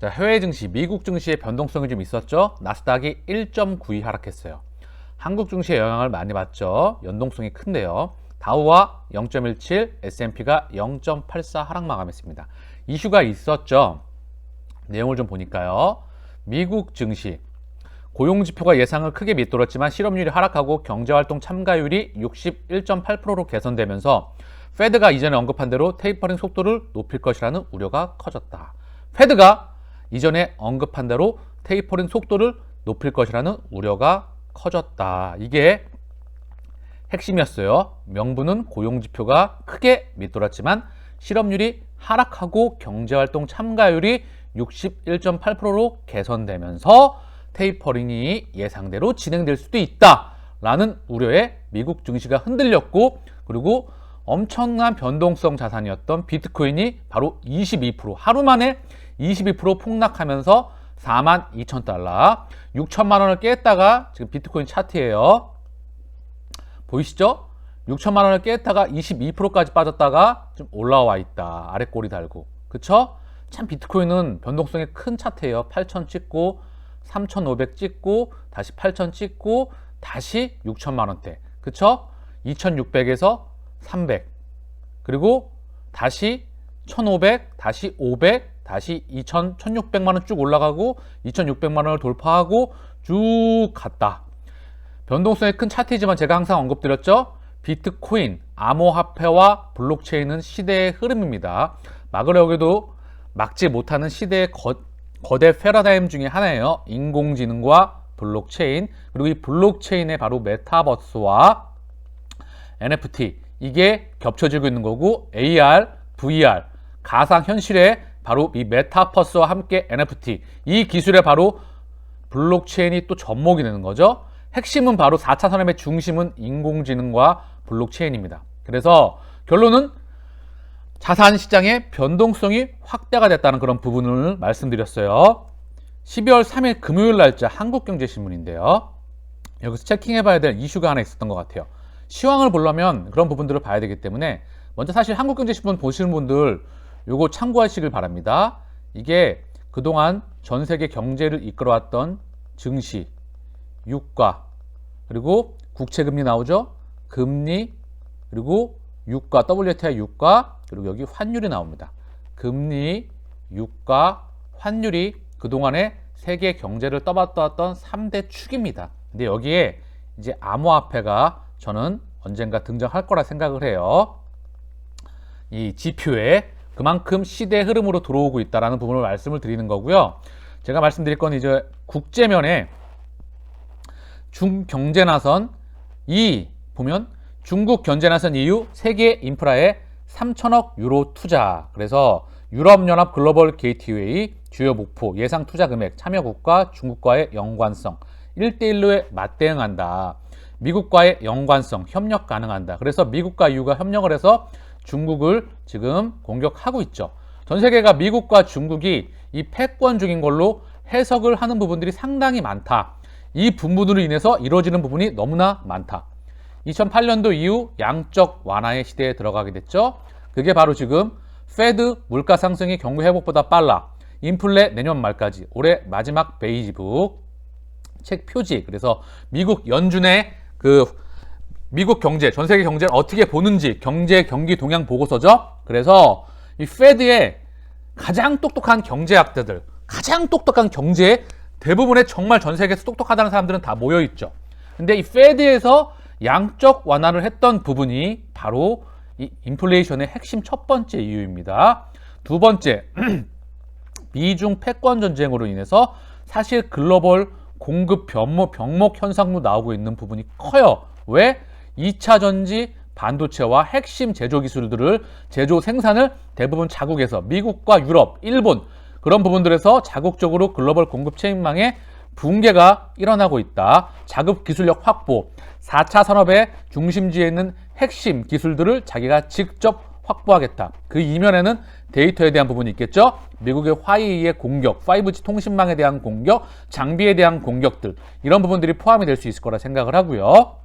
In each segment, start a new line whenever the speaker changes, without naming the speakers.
자, 해외 증시, 미국 증시의 변동성이 좀 있었죠. 나스닥이 1.92 하락했어요. 한국 증시에 영향을 많이 받죠. 연동성이 큰데요. 다우와 0.17, S&P가 0.84 하락 마감했습니다. 이슈가 있었죠. 내용을 좀 보니까요. 미국 증시 고용 지표가 예상을 크게 밑돌았지만 실업률이 하락하고 경제 활동 참가율이 61.8%로 개선되면서 페드가 이전에 언급한 대로 테이퍼링 속도를 높일 것이라는 우려가 커졌다. 페드가 이전에 언급한 대로 테이퍼링 속도를 높일 것이라는 우려가 커졌다. 이게 핵심이었어요. 명분은 고용 지표가 크게 밑돌았지만 실업률이 하락하고 경제활동 참가율이 61.8%로 개선되면서 테이퍼링이 예상대로 진행될 수도 있다라는 우려에 미국 증시가 흔들렸고 그리고 엄청난 변동성 자산이었던 비트코인이 바로 22% 하루 만에 22% 폭락하면서 4만 2천 달러 6천만 원을 깼다가 지금 비트코인 차트예요. 보이시죠? 6천만 원을 깼다가 22%까지 빠졌다가 좀 올라와 있다. 아래 꼬리 달고. 그쵸? 참 비트코인은 변동성이 큰 차트예요. 8천 찍고 3,500 찍고 다시 8,000 찍고 다시 6천만 원대. 그쵸? 2,600에서 300. 그리고 다시 1,500, 다시 500, 다시 2,000, 1,600만 원 쭉 올라가고 2,600만 원을 돌파하고 쭉 갔다. 변동성이 큰 차트이지만 제가 항상 언급드렸죠. 비트코인, 암호화폐와 블록체인은 시대의 흐름입니다. 막으려고도 막지 못하는 시대의 거, 거대 패러다임 중에 하나예요. 인공지능과 블록체인 그리고 이 블록체인의 바로 메타버스와 NFT 이게 겹쳐지고 있는 거고 AR, VR 가상 현실의 바로 이 메타버스와 함께 NFT 이 기술의 바로 블록체인이 또 접목이 되는 거죠. 핵심은 바로 4차 산업의 중심은 인공지능과 블록체인입니다. 그래서 결론은 자산 시장의 변동성이 확대가 됐다는 그런 부분을 말씀드렸어요. 12월 3일 금요일 날짜 한국경제신문인데요. 여기서 체킹해 봐야 될 이슈가 하나 있었던 것 같아요. 시황을 보려면 그런 부분들을 봐야 되기 때문에 먼저 사실 한국경제신문 보시는 분들 요거 참고하시길 바랍니다. 이게 그동안 전 세계 경제를 이끌어왔던 증시, 유가, 그리고 국채금리 나오죠? 금리, 그리고 유가, WTI 유가, 그리고 여기 환율이 나옵니다. 금리, 유가, 환율이 그동안에 세계 경제를 떠받았던 3대 축입니다. 근데 여기에 이제 암호화폐가 저는 언젠가 등장할 거라 생각을 해요. 이 지표에 그만큼 시대 흐름으로 들어오고 있다라는 부분을 말씀을 드리는 거고요. 제가 말씀드릴 건 이제 국제면에 중경제 나선 이 보면 중국 견제 나선 이후 세계 인프라에 3천억 유로 투자. 그래서 유럽연합 글로벌 게이트웨이 주요 목표 예상 투자 금액 참여 국가 중국과의 연관성 1대1로에 맞대응한다. 미국과의 연관성 협력 가능한다. 그래서 미국과 EU가 협력을 해서 중국을 지금 공격하고 있죠. 전 세계가 미국과 중국이 이 패권 중인 걸로 해석을 하는 부분들이 상당히 많다. 이 부분으로 인해서 이루어지는 부분이 너무나 많다. 2008년도 이후 양적 완화의 시대에 들어가게 됐죠. 그게 바로 지금 페드 물가 상승이 경구 회복보다 빨라. 인플레 내년 말까지 올해 마지막 베이지북 책 표지. 그래서 미국 연준의 그 미국 경제, 전 세계 경제를 어떻게 보는지 경제 경기 동향 보고서죠. 그래서 이 페드의 가장 똑똑한 경제학자들, 가장 똑똑한 경제 대부분의 정말 전 세계에서 똑똑하다는 사람들은 다 모여 있죠. 근데 이 페드에서 양적 완화를 했던 부분이 바로 이 인플레이션의 핵심 첫 번째 이유입니다. 두 번째, 미중 패권 전쟁으로 인해서 사실 글로벌 공급 병목, 병목 현상도 나오고 있는 부분이 커요. 왜? 2차 전지 반도체와 핵심 제조 기술들을 제조 생산을 대부분 자국에서 미국과 유럽, 일본 그런 부분들에서 자국적으로 글로벌 공급 체인망에 붕괴가 일어나고 있다. 자급 기술력 확보, 4차 산업의 중심지에 있는 핵심 기술들을 자기가 직접 확보하겠다. 그 이면에는 데이터에 대한 부분이 있겠죠. 미국의 화웨이의 공격, 5G 통신망에 대한 공격, 장비에 대한 공격들 이런 부분들이 포함이 될 수 있을 거라 생각을 하고요.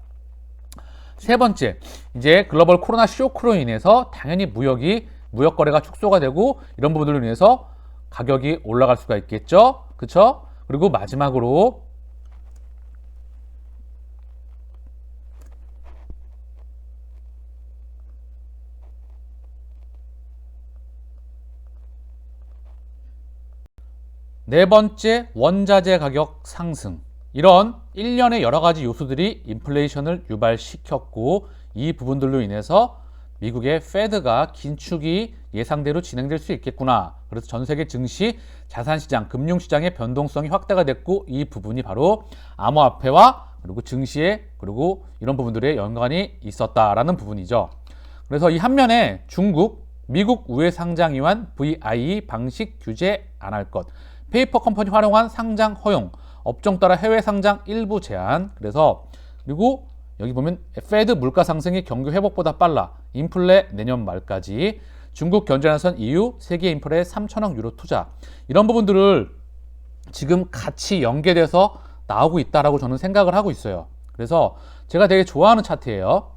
세 번째, 이제 글로벌 코로나 쇼크로 인해서 당연히 무역이 무역 거래가 축소가 되고 이런 부분들로 인해서 가격이 올라갈 수가 있겠죠. 그쵸? 그리고 마지막으로 네 번째 원자재 가격 상승. 이런 일련의 여러 가지 요소들이 인플레이션을 유발시켰고 이 부분들로 인해서 미국의 페드가 긴축이 예상대로 진행될 수 있겠구나. 그래서 전 세계 증시, 자산 시장, 금융 시장의 변동성이 확대가 됐고 이 부분이 바로 암호화폐와 그리고 증시에 그리고 이런 부분들의 연관이 있었다라는 부분이죠. 그래서 이 한면에 중국, 미국 우회 상장 이완 VIE 방식 규제 안 할 것, 페이퍼 컴퍼니 활용한 상장 허용, 업종 따라 해외 상장 일부 제한. 그래서 그리고 여기 보면 페드 물가 상승이 경기 회복보다 빨라. 인플레 내년 말까지. 중국 견제 나선 이후 세계 인플레에 3천억 유로 투자. 이런 부분들을 지금 같이 연계돼서 나오고 있다라고 저는 생각을 하고 있어요. 그래서 제가 되게 좋아하는 차트예요.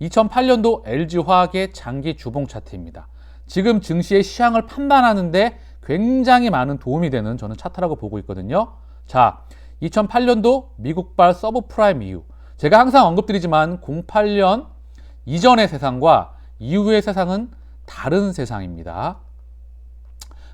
2008년도 LG화학의 장기 주봉 차트입니다. 지금 증시의 시향을 판단하는데 굉장히 많은 도움이 되는 저는 차트라고 보고 있거든요. 자, 2008년도 미국발 서브프라임 이후 제가 항상 언급드리지만 08년 이전의 세상과 이후의 세상은 다른 세상입니다.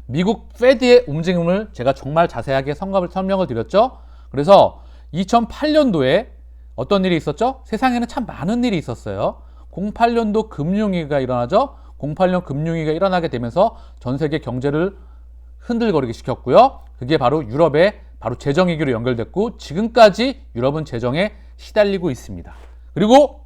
미국 페드의 움직임을 제가 정말 자세하게 설명을 드렸죠. 그래서 2008년도에 어떤 일이 있었죠? 세상에는 참 많은 일이 있었어요. 08년도 금융위기가 일어나죠. 08년 금융위기가 일어나게 되면서 전 세계 경제를 흔들거리게 시켰고요. 그게 바로 유럽의 바로 재정 위기로 연결됐고 지금까지 유럽은 재정에 시달리고 있습니다. 그리고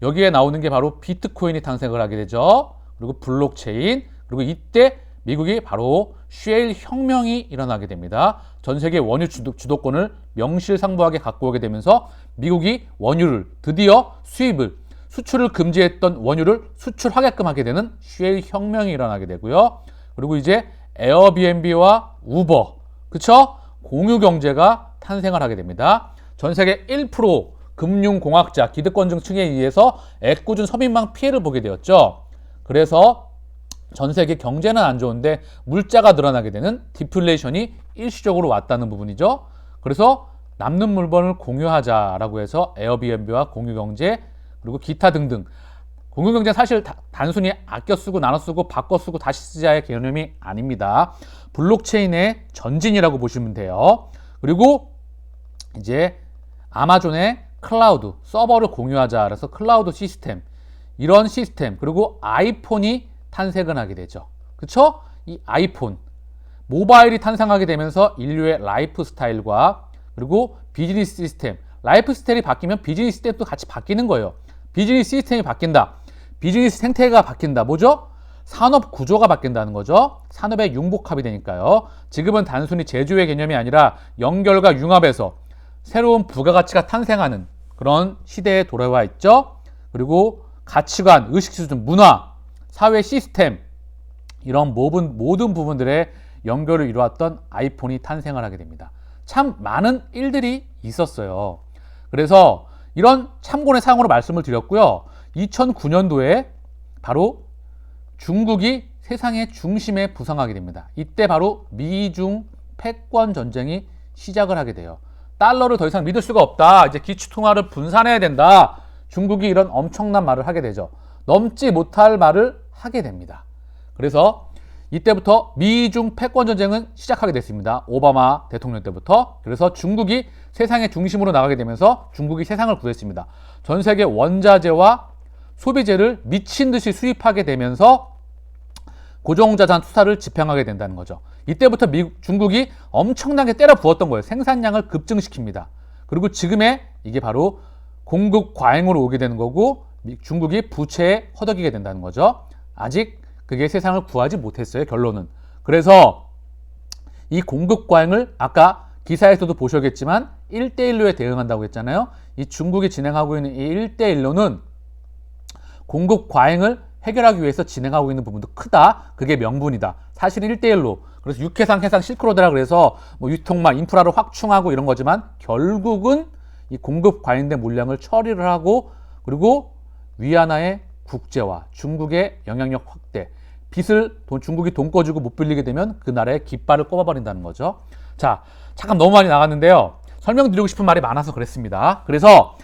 여기에 나오는 게 바로 비트코인이 탄생을 하게 되죠. 그리고 블록체인 그리고 이때 미국이 바로 쉐일 혁명이 일어나게 됩니다. 전 세계 원유 주도, 권을 명실상부하게 갖고 오게 되면서 미국이 원유를 드디어 수입을 수출을 금지했던 원유를 수출하게끔 하게 되는 쉐일 혁명이 일어나게 되고요. 그리고 이제 에어비앤비와 우버, 그쵸? 공유 경제가 탄생을 하게 됩니다. 전 세계 1% 금융공학자, 기득권층에 의해서 애꿎은 서민망 피해를 보게 되었죠. 그래서 전 세계 경제는 안 좋은데 물자가 늘어나게 되는 디플레이션이 일시적으로 왔다는 부분이죠. 그래서 남는 물건을 공유하자라고 해서 에어비앤비와 공유경제 그리고 기타 등등 공유경제 사실 다, 단순히 아껴 쓰고 나눠 쓰고 바꿔 쓰고 다시 쓰자의 개념이 아닙니다. 블록체인의 전진이라고 보시면 돼요. 그리고 이제 아마존의 클라우드 서버를 공유하자 그래서 클라우드 시스템 이런 시스템 그리고 아이폰이 탄생을 하게 되죠. 그렇죠? 이 아이폰 모바일이 탄생하게 되면서 인류의 라이프 스타일과 그리고 비즈니스 시스템 라이프 스타일이 바뀌면 비즈니스 시스템도 같이 바뀌는 거예요. 비즈니스 시스템이 바뀐다. 비즈니스 생태가 바뀐다. 뭐죠? 산업 구조가 바뀐다는 거죠. 산업의 융복합이 되니까요. 지금은 단순히 제조의 개념이 아니라 연결과 융합해서 새로운 부가가치가 탄생하는 그런 시대에 돌아와 있죠. 그리고 가치관, 의식 수준, 문화, 사회 시스템 이런 모든 모든 부분들의 연결을 이루었던 아이폰이 탄생을 하게 됩니다. 참 많은 일들이 있었어요. 그래서 이런 참고의 사항으로 말씀을 드렸고요. 2009년도에 바로 중국이 세상의 중심에 부상하게 됩니다. 이때 바로 미중 패권 전쟁이 시작을 하게 돼요. 달러를 더 이상 믿을 수가 없다. 이제 기축통화를 분산해야 된다. 중국이 이런 엄청난 말을 하게 되죠. 넘지 못할 말을 하게 됩니다. 그래서 이때부터 미중 패권 전쟁은 시작하게 됐습니다. 오바마 대통령 때부터. 그래서 중국이 세상의 중심으로 나가게 되면서 중국이 세상을 구했습니다. 전 세계 원자재와 소비재를 미친 듯이 수입하게 되면서 고정자산 투자를 집행하게 된다는 거죠. 이때부터 미국, 중국이 엄청나게 때려 부었던 거예요. 생산량을 급증시킵니다. 그리고 지금의 이게 바로 공급 과잉으로 오게 되는 거고 중국이 부채에 허덕이게 된다는 거죠. 아직 그게 세상을 구하지 못했어요. 결론은. 그래서 이 공급 과잉을 아까 기사에서도 보셨겠지만 1대1로에 대응한다고 했잖아요. 이 중국이 진행하고 있는 이 1대1로는 공급 과잉을 해결하기 위해서 진행하고 있는 부분도 크다. 그게 명분이다. 사실 1대1로. 그래서 육해상, 해상 실크로드라 그래서 뭐 유통망, 인프라를 확충하고 이런 거지만 결국은 이 공급 과잉된 물량을 처리를 하고 그리고 위안화의 국제화, 중국의 영향력 확대, 빚을 돈, 중국이 돈 꺼주고 못 빌리게 되면 그 나라의 깃발을 꼽아버린다는 거죠. 자, 잠깐 너무 많이 나갔는데요. 설명드리고 싶은 말이 많아서 그랬습니다. 그래서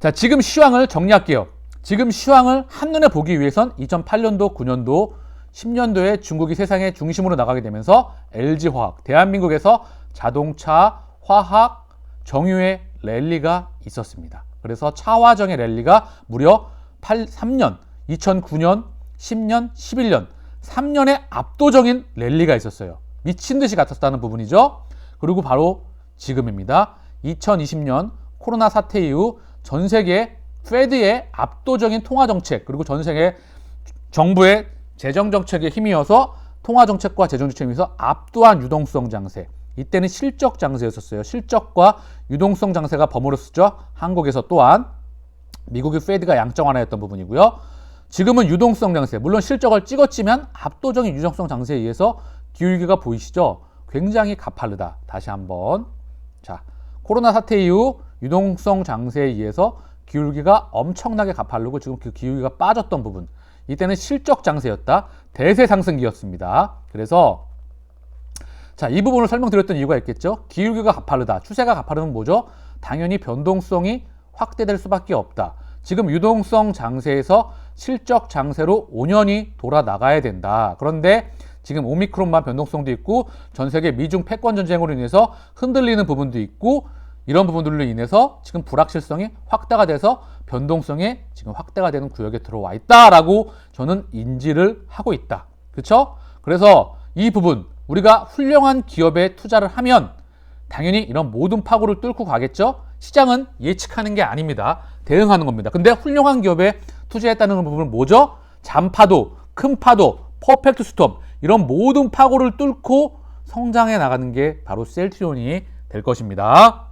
자, 지금 시황을 정리할게요. 지금 시황을 한눈에 보기 위해선 2008년도, 9년도, 10년도에 중국이 세상의 중심으로 나가게 되면서 LG화학, 대한민국에서 자동차, 화학, 정유의 랠리가 있었습니다. 그래서 차화정의 랠리가 무려 8, 3년, 2009년, 10년, 11년, 3년의 압도적인 랠리가 있었어요. 미친 듯이 같았다는 부분이죠. 그리고 바로 지금입니다. 2020년 코로나 사태 이후 전 세계 페드의 압도적인 통화 정책 그리고 전 세계 정부의 재정 정책에 힘이어서 통화 정책과 재정 정책에 힘서 압도한 유동성 장세. 이때는 실적 장세였었어요. 실적과 유동성 장세가 버무렸었죠. 한국에서 또한 미국의 페드가 양적 완화했던 부분이고요. 지금은 유동성 장세, 물론 실적을 찍었지만 압도적인 유동성 장세에 의해서 기울기가 보이시죠? 굉장히 가파르다. 다시 한번. 자, 코로나 사태 이후 유동성 장세에 의해서 기울기가 엄청나게 가파르고 지금 그 기울기가 빠졌던 부분. 이때는 실적 장세였다. 대세 상승기였습니다. 그래서 자, 이 부분을 설명드렸던 이유가 있겠죠. 기울기가 가파르다. 추세가 가파르면 뭐죠? 당연히 변동성이 확대될 수밖에 없다. 지금 유동성 장세에서 실적 장세로 5년이 돌아 나가야 된다. 그런데 지금 오미크론만 변동성도 있고 전 세계 미중 패권 전쟁으로 인해서 흔들리는 부분도 있고 이런 부분들로 인해서 지금 불확실성이 확대가 돼서 변동성이 지금 확대가 되는 구역에 들어와 있다라고 저는 인지를 하고 있다. 그렇죠? 그래서 이 부분 우리가 훌륭한 기업에 투자를 하면 당연히 이런 모든 파고를 뚫고 가겠죠. 시장은 예측하는 게 아닙니다. 대응하는 겁니다. 근데 훌륭한 기업에 투자했다는 부분은 뭐죠? 잔파도, 큰 파도, 퍼펙트 스톱 이런 모든 파고를 뚫고 성장해 나가는 게 바로 셀트리온이 될 것입니다.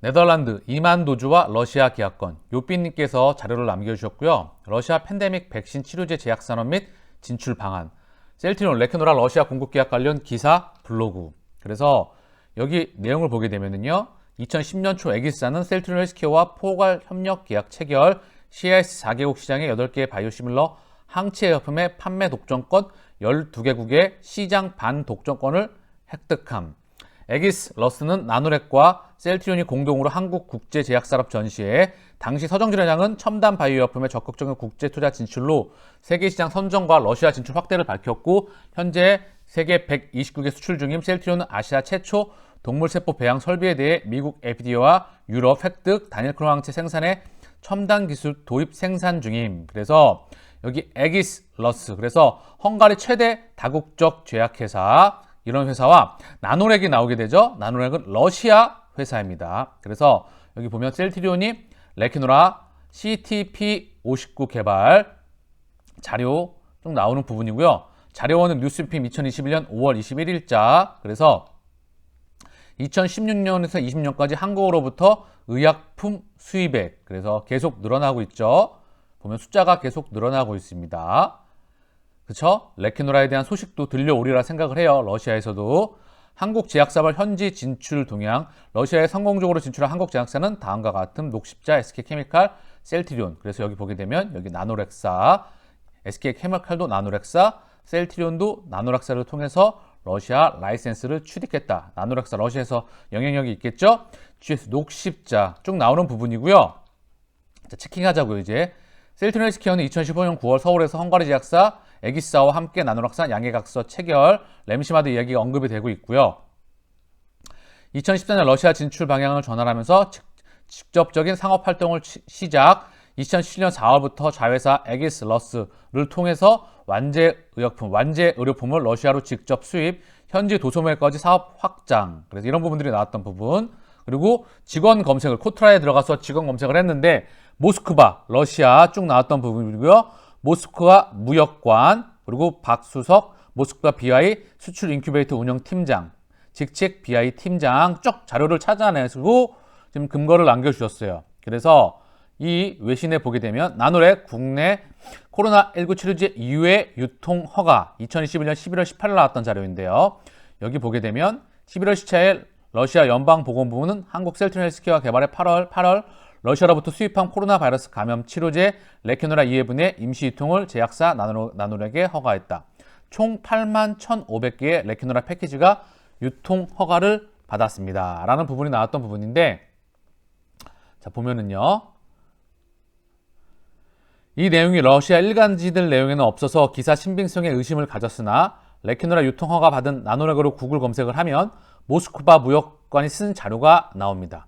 네덜란드 이만 도주와 러시아 계약권 요삐님께서 자료를 남겨주셨고요. 러시아 팬데믹 백신 치료제 제약 산업 및 진출 방안 셀트리온 레크노라 러시아 공급 계약 관련 기사 블로그 그래서 여기 내용을 보게 되면은요. 2010년 초 에기스사는 셀트리온 헬스케어와 포괄 협력 계약 체결 CIS 4개국 시장의 8개의 바이오시밀러 항체 의약품의 판매 독점권 12개국의 시장 반 독점권을 획득함. 에기스 러스는 나노렉과 셀트리온이 공동으로 한국 국제제약산업 전시회 당시 서정진 회장은 첨단 바이오 약품의 적극적인 국제 투자 진출로 세계 시장 선정과 러시아 진출 확대를 밝혔고 현재 세계 129개 수출 중인 셀트리온은 아시아 최초 동물세포 배양 설비에 대해 미국 FDA와 유럽 획득 단일 크로 항체 생산에 첨단 기술 도입 생산 중임. 그래서 여기 에기스 러스 그래서 헝가리 최대 다국적 제약회사 이런 회사와 나노렉이 나오게 되죠. 나노렉은 러시아 회사입니다. 그래서 여기 보면 셀트리온이 레키노라 CTP59 개발 자료 좀 나오는 부분이고요. 자료원은 뉴스핌 2021년 5월 21일자. 그래서 2016년에서 20년까지 한국으로부터 의약품 수입액 그래서 계속 늘어나고 있죠. 보면 숫자가 계속 늘어나고 있습니다. 그쵸? 레키노라에 대한 소식도 들려오리라 생각을 해요. 러시아에서도. 한국 제약사발 현지 진출 동향, 러시아에 성공적으로 진출한 한국 제약사는 다음과 같은 녹십자, SK케미칼, 셀트리온. 그래서 여기 보게 되면 여기 나노렉사, SK케미칼도 나노렉사, 셀트리온도 나노렉사를 통해서 러시아 라이센스를 취득했다. 나노렉사 러시아에서 영향력이 있겠죠? GS 녹십자 쭉 나오는 부분이고요. 자, 체킹하자고요, 이제. 셀트리온 헬스케어는 2015년 9월 서울에서 헝가리 제약사 에기스사와 함께 나노락산 양해각서 체결, 램시마드 이야기가 언급이 되고 있고요. 2014년 러시아 진출 방향을 전환하면서 직접적인 상업 활동을 시작. 2017년 4월부터 자회사 에기스 러스를 통해서 완제 의약품, 완제 의료품을 러시아로 직접 수입, 현지 도소매까지 사업 확장. 그래서 이런 부분들이 나왔던 부분. 그리고 직원 검색을 코트라에 들어가서 직원 검색을 했는데 모스크바, 러시아 쭉 나왔던 부분이고요. 모스크바 무역관, 그리고 박수석, 모스크바 BI 수출 인큐베이터 운영 팀장, 직책 BI 팀장 쭉 자료를 찾아내고 지금 근거를 남겨주셨어요. 그래서 이 외신에 보게 되면 나노렉 국내 코로나19 치료제 이후의 유통 허가 2021년 11월 18일 나왔던 자료인데요. 여기 보게 되면 11월 17일 러시아 연방보건부는 한국 셀트린 헬스케어 개발의 8월 8월 러시아로부터 수입한 코로나 바이러스 감염 치료제 레케노라 2회분의 임시 유통을 제약사 나노, 나노렉에 허가했다. 총 8만 1,500개의 레케노라 패키지가 유통 허가를 받았습니다. 라는 부분이 나왔던 부분인데 자 보면은요. 이 내용이 러시아 일간지들 내용에는 없어서 기사 신빙성에 의심을 가졌으나 레케노라 유통 허가 받은 나노렉으로 구글 검색을 하면 모스크바 무역관이 쓴 자료가 나옵니다.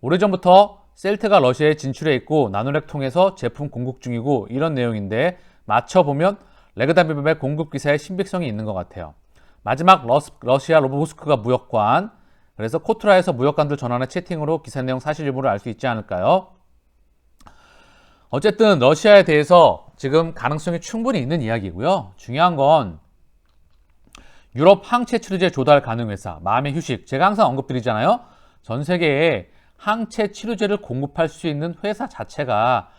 오래전부터 셀트가 러시아에 진출해 있고 나노렉 통해서 제품 공급 중이고 이런 내용인데 맞춰보면 레그다비법의 공급 기사에 신빙성이 있는 것 같아요. 마지막 러스, 러시아 모스크바 무역관 그래서 코트라에서 무역관들 전환의 채팅으로 기사 내용 사실 일부를 알 수 있지 않을까요? 어쨌든 러시아에 대해서 지금 가능성이 충분히 있는 이야기고요. 중요한 건 유럽 항체 치료제 조달 가능 회사, 마음의 휴식. 제가 항상 언급드리잖아요. 전 세계에 항체 치료제를 공급할 수 있는 회사 자체가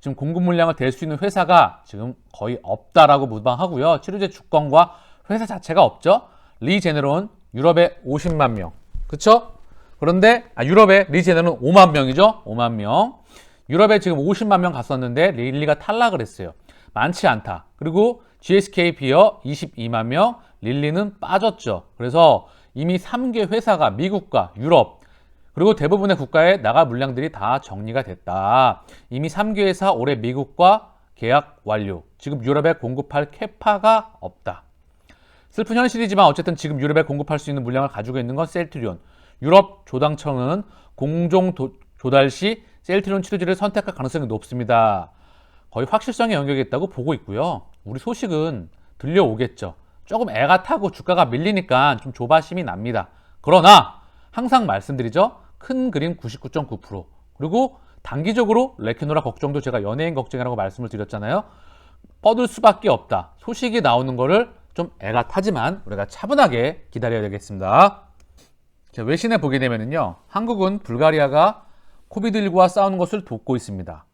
지금 공급 물량을 댈 수 있는 회사가 지금 거의 없다라고 무방하고요. 치료제 주권과 회사 자체가 없죠. 리제네론 유럽에 50만 명. 그쵸? 그런데 아, 유럽에 리제네론 5만 명이죠. 5만 명. 유럽에 지금 50만 명 갔었는데 릴리가 탈락을 했어요. 많지 않다. 그리고 GSK 비어 22만 명, 릴리는 빠졌죠. 그래서 이미 3개 회사가 미국과 유럽 그리고 대부분의 국가에 나갈 물량들이 다 정리가 됐다. 이미 3개 회사 올해 미국과 계약 완료. 지금 유럽에 공급할 캐파가 없다. 슬픈 현실이지만 어쨌든 지금 유럽에 공급할 수 있는 물량을 가지고 있는 건 셀트리온. 유럽 조당청은 공종 도, 조달 시 셀트리온 치료제를 선택할 가능성이 높습니다. 거의 확실성의 영역이 있다고 보고 있고요. 우리 소식은 들려오겠죠. 조금 애가 타고 주가가 밀리니까 좀 조바심이 납니다. 그러나 항상 말씀드리죠. 큰 그림 99.9% 그리고 단기적으로 레키노라 걱정도 제가 연예인 걱정이라고 말씀을 드렸잖아요. 뻗을 수밖에 없다. 소식이 나오는 거를 좀 애가 타지만 우리가 차분하게 기다려야 되겠습니다. 자, 외신에 보게 되면요. 한국은 불가리아가 코비드19와 싸우는 것을 돕고 있습니다.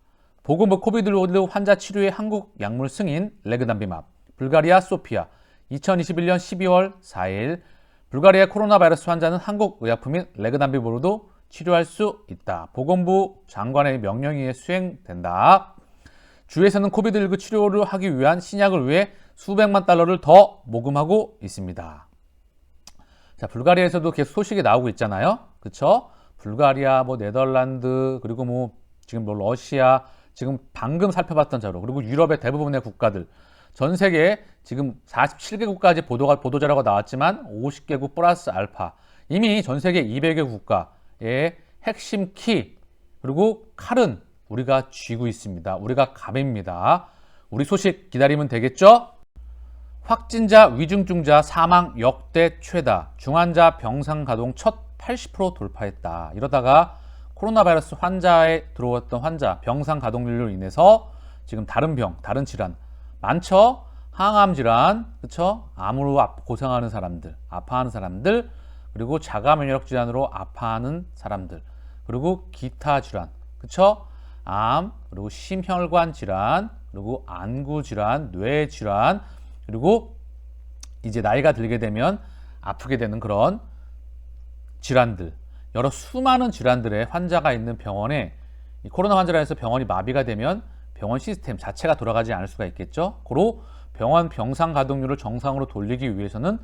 보건부 코비드19 환자 치료의 한국 약물 승인 레그담비맙, 불가리아 소피아, 2021년 12월 4일 불가리아 코로나 바이러스 환자는 한국 의약품인 레그담비보로도 치료할 수 있다. 보건부 장관의 명령에 수행된다. 주에서는 코비드19 치료를 하기 위한 신약을 위해 수백만 달러를 더 모금하고 있습니다. 자, 불가리아에서도 계속 소식이 나오고 있잖아요. 그쵸? 불가리아, 뭐 네덜란드, 그리고 뭐 지금 뭐 러시아, 지금 방금 살펴봤던 자료, 그리고 유럽의 대부분의 국가들, 전 세계 지금 47개 국까지 보도가 보도자료가 나왔지만 50개국 플러스 알파 이미 전 세계 200개 국가 의 핵심 키 그리고 칼은 우리가 쥐고 있습니다. 우리가 갑입니다. 우리 소식 기다리면 되겠죠? 확진자 위중증자 사망 역대 최다 중환자 병상 가동 첫 80% 돌파했다. 이러다가 코로나 바이러스 환자에 들어왔던 환자 병상 가동률로 인해서 지금 다른 병, 다른 질환 많죠. 항암 질환, 그렇죠? 암으로 고생하는 사람들, 아파하는 사람들, 그리고 자가 면역 질환으로 아파하는 사람들, 그리고 기타 질환, 그렇죠? 암, 그리고 심혈관 질환, 그리고 안구 질환, 뇌 질환, 그리고 이제 나이가 들게 되면 아프게 되는 그런 질환들, 여러 수많은 질환들의 환자가 있는 병원에 코로나 환자라 해서 병원이 마비가 되면 병원 시스템 자체가 돌아가지 않을 수가 있겠죠. 고로 병원 병상 가동률을 정상으로 돌리기 위해서는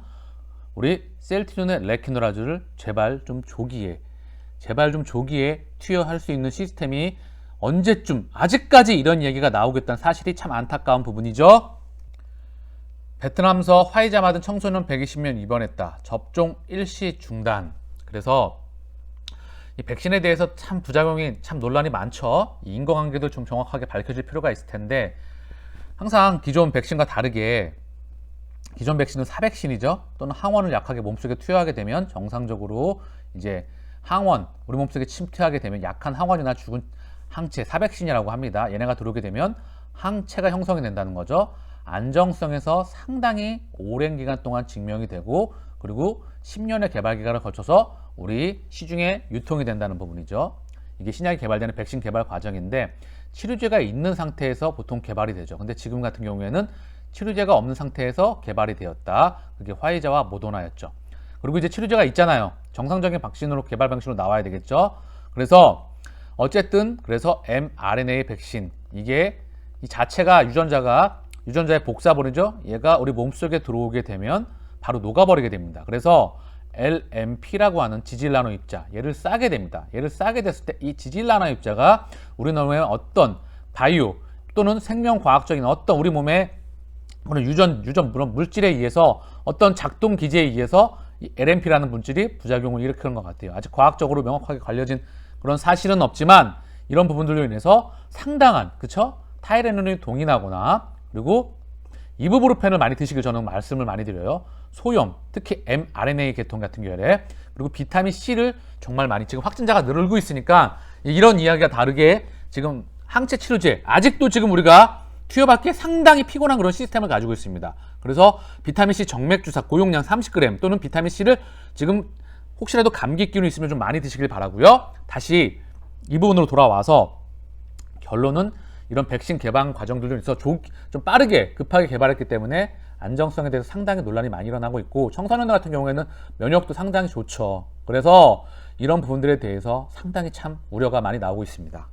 우리 셀트리온의 레키노라즈를 제발 좀 조기에 제발 좀 조기에 투여할 수 있는 시스템이 언제쯤 아직까지 이런 얘기가 나오겠다는 사실이 참 안타까운 부분이죠. 베트남서 화이자 맞은 청소년 120명 입원했다. 접종 일시 중단. 그래서 이 백신에 대해서 참 부작용이 참 논란이 많죠. 이 인과관계도 좀 정확하게 밝혀질 필요가 있을 텐데 항상 기존 백신과 다르게 기존 백신은 사백신이죠. 또는 항원을 약하게 몸속에 투여하게 되면 정상적으로 이제 항원 우리 몸속에 침투하게 되면 약한 항원이나 죽은 항체 사백신이라고 합니다. 얘네가 들어오게 되면 항체가 형성이 된다는 거죠. 안정성에서 상당히 오랜 기간 동안 증명이 되고 그리고 10년의 개발 기간을 거쳐서 우리 시중에 유통이 된다는 부분이죠. 이게 신약이 개발되는 백신 개발 과정인데 치료제가 있는 상태에서 보통 개발이 되죠. 근데 지금 같은 경우에는 치료제가 없는 상태에서 개발이 되었다. 그게 화이자와 모더나였죠. 그리고 이제 치료제가 있잖아요. 정상적인 백신으로 개발 방식으로 나와야 되겠죠. 그래서 어쨌든 그래서 mRNA 백신 이게 이 자체가 유전자가 유전자의 복사본이죠. 얘가 우리 몸속에 들어오게 되면 바로 녹아버리게 됩니다. 그래서 LMP라고 하는 지질나노 입자 얘를 싸게 됩니다. 얘를 싸게 됐을 때 이 지질나노 입자가 우리 몸에 어떤 바이오 또는 생명과학적인 어떤 우리 몸에 그런 유전 유전 물론 물질에 의해서 어떤 작동 기제에 의해서 이 LMP라는 물질이 부작용을 일으키는 것 같아요. 아직 과학적으로 명확하게 관려진 그런 사실은 없지만 이런 부분들로 인해서 상당한 그쵸 타이레놀이 동인하거나 그리고 이부브루펜을 많이 드시길 저는 말씀을 많이 드려요. 소염, 특히 mRNA 계통 같은 경우에 그리고 비타민 C를 정말 많이 지금 확진자가 늘고 있으니까 이런 이야기가 다르게 지금 항체 치료제 아직도 지금 우리가 투여받기에 상당히 피곤한 그런 시스템을 가지고 있습니다. 그래서 비타민 C 정맥 주사 고용량 30g 또는 비타민 C를 지금 혹시라도 감기 기운이 있으면 좀 많이 드시길 바라고요. 다시 이 부분으로 돌아와서 결론은 이런 백신 과정들도 있어 좀, 좀 빠르게 급하게 개발했기 때문에 안정성에 대해서 상당히 논란이 많이 일어나고 있고 청소년들 같은 경우에는 면역도 상당히 좋죠. 그래서 이런 부분들에 대해서 상당히 참 우려가 많이 나오고 있습니다.